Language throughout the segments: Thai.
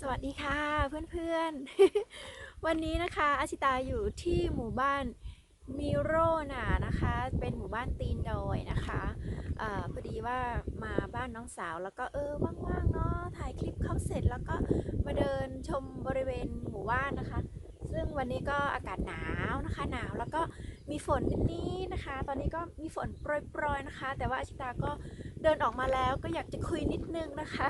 สวัสดีค่ะเพื่อนๆ วันนี้นะคะอาชิตาอยู่ที่หมู่บ้านมิโรนานะคะ เป็นหมู่บ้านตีนดอยนะคะอพอดีว่ามาบ้านน้องสาวแล้วก็เออว่างๆเนาะถ่ายคลิปเขาเสร็จแล้วก็มาเดินชมบริเวณหมู่บ้านนะคะ ซึ่งวันนี้ก็อากาศหนาวนะคะหนาวแล้วก็มีฝนนิดๆนะคะ ตอนนี้ก็มีฝนโปรยๆนะคะ แต่ว่าอาชิตาก็ เดินออกมาแล้วก็อยากจะคุยนิดนึงนะคะ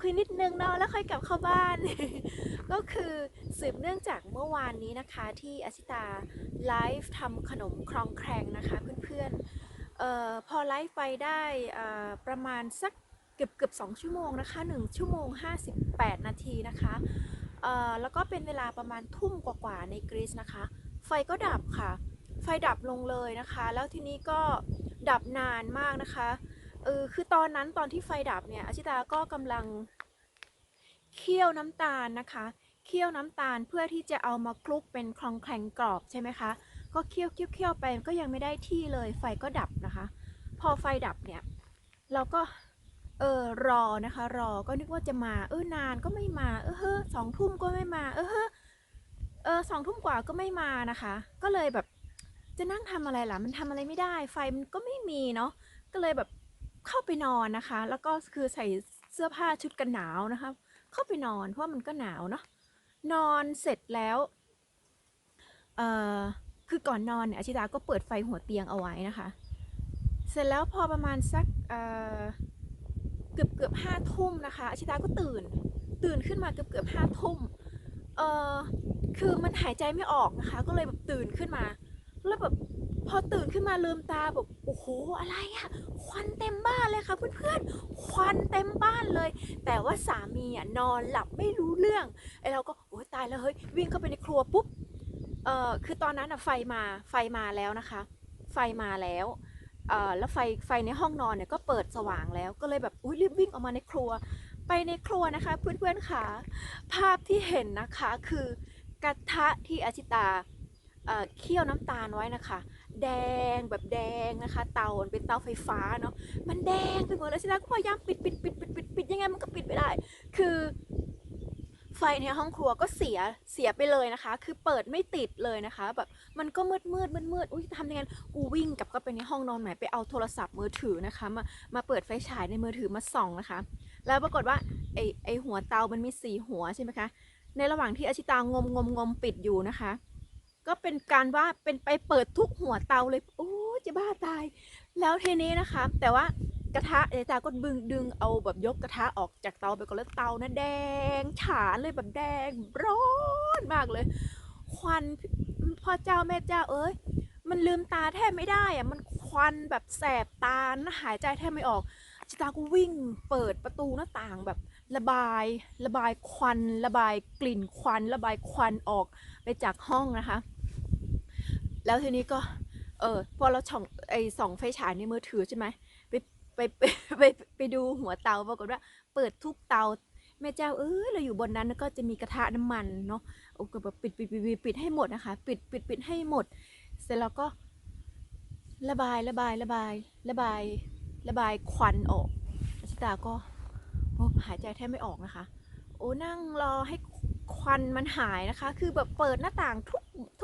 คุยนิดนึงเนาะแล้วค่อยกลับเข้าบ้าน ก็คือสืบเนื่องจากเมื่อวานนี้นะคะที่อาชิตาไลฟ์ทำขนมครองแครงนะคะเพื่อนๆเอ่อพอไลฟ์ไปได้ประมาณสักเกือบเกือบสองชั่วโมงนะคะ 1 ชั่วโมง 58 นาทีนะคะแล้วก็เป็นเวลาประมาณทุ่มกว่าๆในกรีซนะคะ ไฟก็ดับค่ะ ไฟดับลงเลยนะคะ แล้วทีนี้ก็ดับนานมากนะคะ เออคือตอนนั้นตอนที่ไฟดับเนี่ยอาชิตาก็กำลังเคี่ยวน้ำตาลนะคะเคี่ยวน้ำตาลเพื่อที่จะเอามาคลุกเป็นคลองแคลงกรอบใช่ไหมคะ ก็เคี่ยวเคี่ยวเคี่ยวไปก็ยังไม่ได้ที่เลยไฟก็ดับนะคะ พอไฟดับเนี่ยเราก็เออรอนะคะ รอก็นึกว่าจะมาเออนานก็ไม่มาเออเฮ้อสองทุ่มก็ไม่มา เออเฮ้อเออสองทุ่มกว่าก็ไม่มานะคะ ก็เลยแบบจะนั่งทำอะไรล่ะมันทำอะไรไม่ได้ ไฟมันก็ไม่มีเนาะก็เลยแบบ เข้าไปนอนนะคะ แล้วก็คือใส่เสื้อผ้าชุดกันหนาวนะคะ เข้าไปนอนเพราะมันก็หนาวเนาะนอนเสร็จแล้วเอ่อคือก่อนนอนเนี่ยอาชิตาก็เปิดไฟหัวเตียงเอาไว้นะคะ เสร็จแล้วพอประมาณสักเอ่อเกือบเกือบห้าทุ่มนะคะอาชิตาก็ตื่น ตื่นขึ้นมาเกือบเกือบห้าทุ่มเอ่อคือมันหายใจไม่ออกนะคะ ก็เลยแบบตื่นขึ้นมาแล้วแบบ พอตื่นขึ้นมาลืมตาแบบโอ้โหอะไรอะควันเต็มบ้านเลยค่ะเพื่อนๆควันเต็มบ้านเลย แต่ว่าสามีอะนอนหลับไม่รู้เรื่องไอเราก็โอ้ตายแล้วเฮ้ยวิ่งเข้าไปในครัวปุ๊บเอ่อคือตอนนั้นอะไฟมาไฟมาแล้วนะคะ ไฟมาแล้วเอ่อแล้วไฟไฟในห้องนอนเนี่ยก็เปิดสว่างแล้วก็เลยแบบอุ้ยรีบวิ่งออกมาในครัว ไปในครัวนะคะ เพื่อนๆค่ะภาพที่เห็นนะคะคือกระทะที่อาชิตา เคี่ยวน้ำตาลไว้นะคะ แดงแบบแดงนะคะ เตาเป็นเตาไฟฟ้าเนาะมันแดงไปหมดเลยสินะก็พยายามปิดปิดปิดปิดปิดปิดยังไงมันก็ปิดไม่ได้ คือไฟในห้องครัวก็เสียเสียไปเลยนะคะ คือเปิดไม่ติดเลยนะคะแบบมันก็มืดมืดมืดมืดอุ้ยทำยังไงกูวิ่งกลับก็ไปในห้องนอนใหม่ไปเอาโทรศัพท์มือถือนะคะ มามาเปิดไฟฉายในมือถือมาส่องนะคะ แล้วปรากฏว่าไอไอหัวเตามันมีสี่หัวใช่ไหมคะ ในระหว่างที่อาชิตางมงมงมปิดอยู่นะคะ ก็เป็นการว่าเป็นไปเปิดทุกหัวเตาเลยโอ้จะบ้าตาย แล้วทีนี้นะคะ แต่ว่ากระทะเอจาก็ดึงดึงเอาแบบยกกระทะออกจากเตาไปก่อนแล้วเตานะแดง ฉานเลยแบบแดงร้อนมากเลย ควันพ่อเจ้าแม่เจ้าเอ้ยมันลืมตาแทบไม่ได้อะมันควันแบบแสบตานะหายใจแทบไม่ออกชิตาก็วิ่งเปิดประตูหน้าต่างแบบระบาย ระบายควัน ระบายกลิ่นควัน ระบายควันออกไปจากห้องนะคะ แล้วทีนี้ก็ เออพอเราช่องไอส่องไฟฉายในมือถือใช่ไหมไปไปไปไปไปดูหัวเตาปรากฏว่า เปิดทุกเตาแม่เจ้าเอ้ยเราอยู่บนนั้นแล้วก็จะมีกระทะน้ำมันเนาะโอ้ก็แบบปิดปิดปิดปิดปิดให้หมดนะคะ ปิดปิดปิดให้หมด เสร็จแล้วก็ ระบายระบายระบาย ระบาย ระบายควันออกชิตาก็โอ้หายใจแทบไม่ออกนะคะ โอ้นั่งรอให้ควันมันหายนะคะ คือแบบเปิดหน้าต่างทุกทุกทุก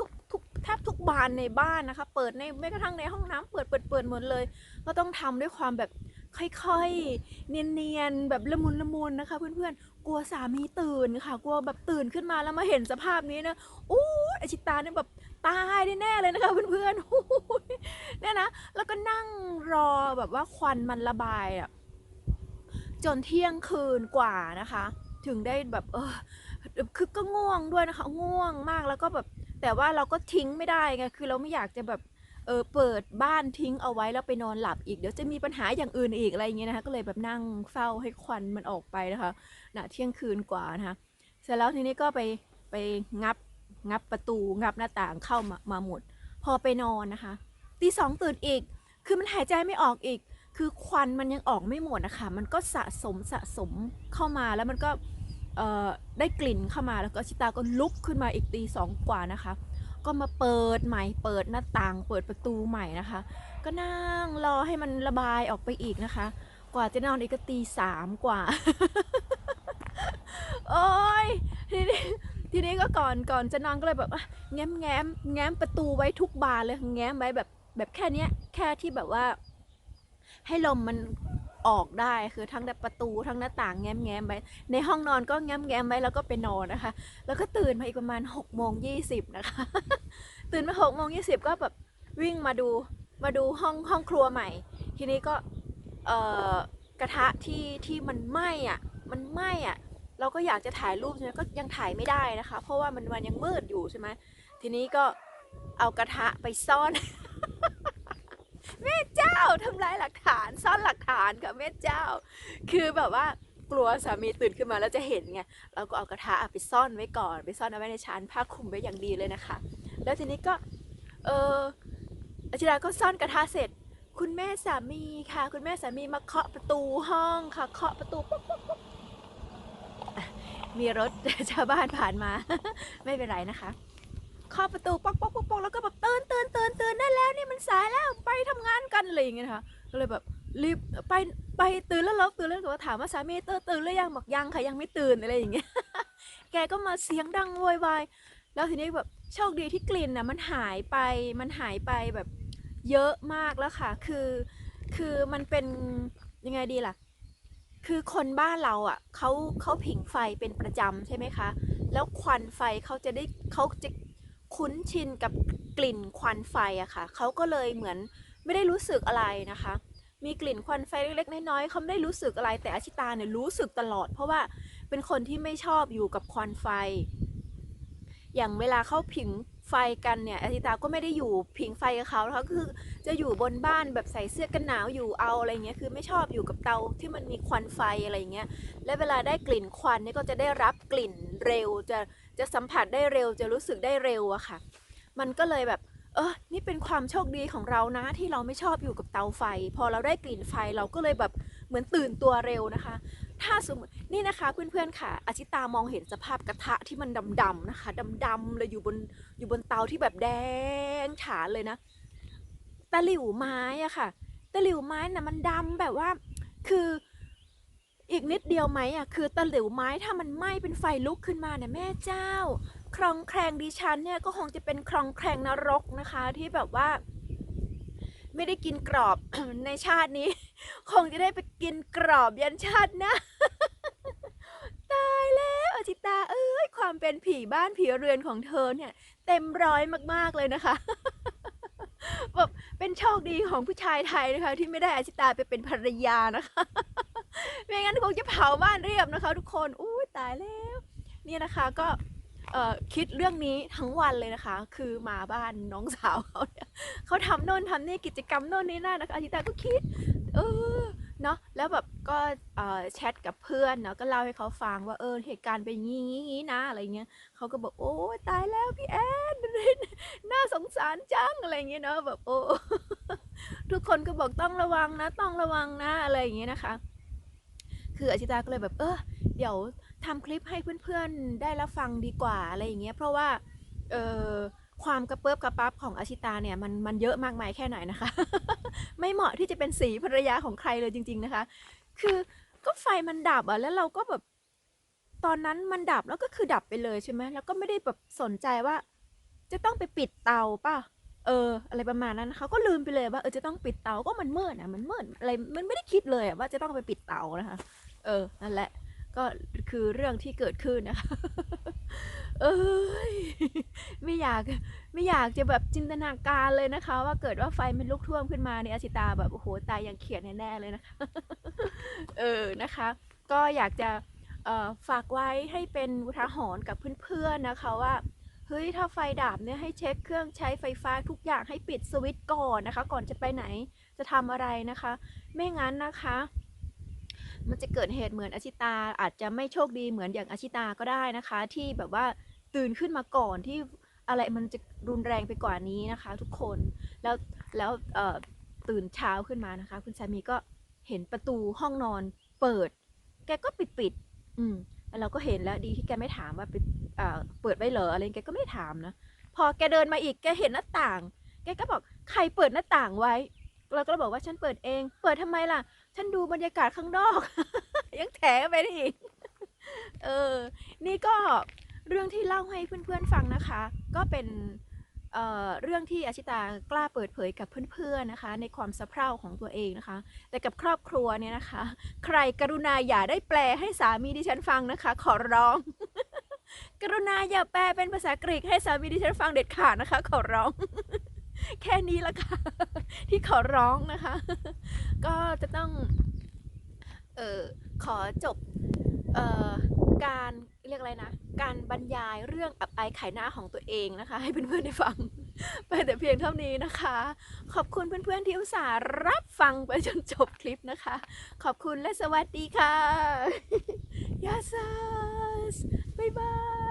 แทบทุกบานในบ้านนะคะ เปิดในแม้กระทั่งในห้องน้ำเปิดเปิดเปิดหมดเลย ก็ต้องทำด้วยความแบบค่อยๆ เนียนๆ แบบละมุนละมุนนะคะ เพื่อนๆ กลัวสามีตื่นค่ะ กลัวแบบตื่นขึ้นมาแล้วมาเห็นสภาพนี้นะอู้ยอาชิตาเนี่ยแบบตายแน่เลยนะคะเพื่อนๆอู้ยเนี่ยนะ แล้วก็นั่งรอแบบว่าควันมันระบายอะจนเที่ยงคืนกว่านะคะ ถึงได้แบบเออคือก็ง่วงด้วยนะคะ ง่วงมากแล้วก็แบบ แต่ว่าเราก็ทิ้งไม่ได้ไงคือเราไม่อยากจะแบบเออเปิดบ้านทิ้งเอาไว้แล้วไปนอนหลับอีกเดี๋ยวจะมีปัญหาอย่างอื่นอีกอะไรอย่างเงี้ยนะคะก็เลยแบบนั่งเฝ้าให้ควันมันออกไปนะคะณเที่ยงคืนกว่านะคะเสร็จแล้วทีนี้ก็ไปไปงับงับประตูงับหน้าต่างเข้ามามาหมด พอไปนอนนะคะตีสองตื่นอีก คือมันหายใจไม่ออกอีก คือควันมันยังออกไม่หมดนะคะมันก็สะสมสะสมเข้ามาแล้วมันก็ ได้กลิ่นเข้ามาแล้วก็ชิตาก็ลุกขึ้นมาอีกตีสองกว่านะคะ ก็มาเปิดใหม่เปิดหน้าต่าง เปิดประตูใหม่นะคะ ก็นั่งรอให้มันระบายออกไปอีกนะคะ กว่าจะนอนอีกก็ตีสามกว่า โอ้ทีนี้ก็ก่อนก่อนจะนอนก็เลยแบบแง้มแง้มแง้มประตูไว้ทุกบานเลยแง้มไว้แบบแบบแค่เนี้ยแค่ที่แบบว่า ให้ลมมัน ออกได้คือทั้งประตูทั้งหน้าต่างแง้มแง้มไว้ในห้องนอนก็แง้มแง้มไว้แล้วก็ไปนอนนะคะ แล้วก็ตื่นมาอีกประมาณ6กโมงยีนะคะ ตื่นมา6กโมงยีก็แบบวิ่งมาดูมาดูห้องห้องครัวใหม่ ทีนี้ก็เอ่อกระทะที่ที่มันไหม้อะมันไหม้อะเราก็อยากจะถ่ายรูปใช่ไหมก็ยังถ่ายไม่ได้นะคะ เพราะว่ามันมันยังมืดอยู่ใช่ไหมทีนี้ก็เอากระทะไปซ่อน แม่เจ้าทำลายหลักฐานซ่อนหลักฐานค่ะแม่เจ้า คือแบบว่ากลัวสามีตื่นขึ้นมาแล้วจะเห็นไงเราก็เอากระทะไปซ่อนไว้ก่อน ไปซ่อนเอาไว้ในชั้นผ้าคลุมไว้อย่างดีเลยนะคะ แล้วทีนี้ก็เอออาชิราก็ซ่อนกระทะเสร็จ คุณแม่สามีค่ะ คุณแม่สามีมาเคาะประตูห้องค่ะ เคาะประตูปุ๊บปุ๊บปุ๊บมีรถชาวบ้านผ่านมา ไม่เป็นไรนะคะ เคาะประตูป๊อกป๊อกป๊อกป๊อกแล้วก็แบบตื่นตื่นตื่นตื่นได้แล้วนี่มันสายแล้วไปทำงานกันอะไรอย่างเงี้ยนะคะก็เลยแบบรีบไปไปตื่นแล้วเหรอตื่นแล้วก็ถามว่าสามีตื่นตื่นหรือยังบอกยังค่ะยังไม่ตื่นอะไรอย่างเงี้ยแกก็มาเสียงดังโวยวายแล้วทีนี้แบบโชคดีที่กลิ่นน่ะมันหายไปมันหายไปแบบเยอะมากแล้วค่ะ คือคือมันเป็นยังไงดีล่ะ คือคนบ้านเราอะเขาเขาผิงไฟเป็นประจำใช่ไหมคะ แล้วควันไฟเขาจะได้เขาจะ คุ้นชินกับกลิ่นควันไฟอะค่ะเขาก็เลยเหมือนไม่ได้รู้สึกอะไรนะคะ มีกลิ่นควันไฟเล็กๆน้อยๆเขาไม่ได้รู้สึกอะไรแต่อาชิตาเนี่ยรู้สึกตลอด เพราะว่าเป็นคนที่ไม่ชอบอยู่กับควันไฟ อย่างเวลาเขาผิงไฟกันเนี่ยอาชิตาก็ไม่ได้อยู่ผิงไฟกับเขานะคะคือจะอยู่บนบ้านแบบใส่เสื้อกันหนาวอยู่เอาอะไรเงี้ยคือไม่ชอบอยู่กับเตาที่มันมีควันไฟอะไรเงี้ยและเวลาได้กลิ่นควันเนี่ยก็จะได้รับกลิ่นเร็วจะ จะสัมผัสได้เร็วจะรู้สึกได้เร็วอะค่ะ มันก็เลยแบบ เออนี่เป็นความโชคดีของเรานะ ที่เราไม่ชอบอยู่กับเตาไฟ พอเราได้กลิ่นไฟเราก็เลยแบบเหมือนตื่นตัวเร็วนะคะ ถ้าสมมตินี่นะคะเพื่อนๆค่ะอาชิตามองเห็นสภาพกระทะที่มันดำๆนะคะดำๆเลยอยู่บนอยู่บนเตาที่แบบแดงฉานเลยนะตะหลิวไม้อะค่ะตะหลิวไม้น่ะมันดำแบบว่า คือ อีกนิดเดียวไหมอะคือตะหลิวไม้ถ้ามันไหม้เป็นไฟลุกขึ้นมาเนี่ยแม่เจ้า คลองแคลงดิฉันเนี่ยก็คงจะเป็นคลองแคลงนรกนะคะ ที่แบบว่า ไม่ได้กินกรอบในชาตินี้ คงจะได้ไปกินกรอบยันชาตินะตายแล้วอจิตาเอ้ยความเป็นผีบ้านผีเรือนของเธอเนี่ย เต็มร้อยมากๆเลยนะคะแบบเป็นโชคดีของผู้ชายไทยนะคะ ที่ไม่ได้อาจิตาไปเป็นภรรยานะคะ ไม่งั้นคงจะเผาบ้านเรียบนะคะ ทุกคนอุ้ยตายแล้วเนี่ยนะคะก็คิดเรื่องนี้ทั้งวันเลยนะคะ คือมาบ้านน้องสาวเขาเนี่ยเขาทำโน่นทำนี่กิจกรรมโน่นนี่นั่นนะคะอาจิตาก็คิด เออเนาะแล้วแบบก็แชทกับเพื่อนเนาะก็เล่าให้เขาฟังว่าเออเหตุการณ์เป็นงี้งี้งี้นะอะไรเงี้ยเขาก็บอกโอ้ตายแล้วพี่แอนน่าสงสารจังอะไรเงี้ยเนาะแบบโอ้ทุกคนก็บอกต้องระวังนะ ต้องระวังนะอะไรอย่างเงี้ยนะคะ คืออาชิตาก็เลยแบบเออเดี๋ยวทำคลิปให้เพื่อนๆได้รับฟังดีกว่าอะไรอย่างเงี้ยเพราะว่าเออความกระเปิบกระปั๊บของอาชิตาเนี่ยมันมันเยอะมากมายแค่ไหนนะคะ ไม่เหมาะที่จะเป็นสีภรรยาของใครเลยจริง ๆนะคะ คือก็ไฟมันดับอะแล้วเราก็แบบตอนนั้นมันดับแล้วก็คือดับไปเลยใช่ไหมแล้วก็ไม่ได้แบบสนใจว่า จะต้องไปปิดเตาป่ะเออ อะไรประมาณนั้นเขาก็ลืมไปเลยว่าเออจะต้องปิดเตาก็มันมืดนะมันมืดอะไรมันไม่ได้คิดเลยว่าจะต้องไปปิดเตานะคะ เออ นั่นแหละ ก็คือเรื่องที่เกิดขึ้นนะคะ เอ้ย ไม่อยาก ไม่อยากจะแบบจินตนาการเลยนะคะ ว่าเกิดว่าไฟมันลุกท่วมขึ้นมาในอาชิตาแบบโอ้โหตายอย่างเขียดแน่ๆเลยนะคะ เออ นะคะ ก็อยากจะฝากไว้ให้เป็นอุทาหรณ์กับเพื่อนๆนะคะว่าเฮ้ยถ้าไฟดับเนี่ยให้เช็คเครื่องใช้ไฟฟ้าทุกอย่างให้ปิดสวิตช์ก่อนนะคะ ก่อนจะไปไหนจะทำอะไรนะคะ ไม่งั้นนะคะ มันจะเกิดเหตุเหมือนอาชิตา อาจจะไม่โชคดีเหมือนอย่างอาชิตาก็ได้นะคะ ที่แบบว่าตื่นขึ้นมาก่อนที่อะไรมันจะรุนแรงไปกว่านี้นะคะ ทุกคนแล้วแล้วตื่นเช้าขึ้นมานะคะ คุณสามีก็เห็นประตูห้องนอนเปิด แกก็ปิดปิดๆอืมแล้วเราก็เห็นแล้วดีที่แกไม่ถามว่าปิดเปิดไว้เหรออะไรแกก็ไม่ถามนะพอแกเดินมาอีกแกเห็นหน้าต่าง แกก็บอกใครเปิดหน้าต่างไว้ เราก็บอกว่าฉันเปิดเอง เปิดทำไมล่ะ ฉันดูบรรยากาศข้างนอก ยังแถไปได้อีก เออ นี่ก็เรื่องที่เล่าให้เพื่อนๆฟังนะคะ ก็เป็นเเรื่องที่อาชิตากล้าเปิดเผยกับเพื่อนๆนะคะ ในความสะเพร่าของตัวเองนะคะ แต่กับครอบครัวเนี่ยนะคะ ใครกรุณาอย่าได้แปลให้สามีดิฉันฟังนะคะ ขอร้อง กรุณาอย่าแปลเป็นภาษากรีกให้สามีดิฉันฟังเด็ดขาดนะคะ ขอร้อง แค่นี้ละค่ะ ที่ขอร้องนะคะ ก็จะต้องเออขอจบเอ่อการเรียกอะไรนะ การบรรยายเรื่องอับอายขายหน้าของตัวเองนะคะ ให้เพื่อนๆได้ฟัง ไปแต่เพียงเท่านี้นะคะ ขอบคุณเพื่อนๆที่อุตส่าห์รับฟังไปจนจบคลิปนะคะ ขอบคุณและสวัสดีค่ะยาซัสบ๊ายบาย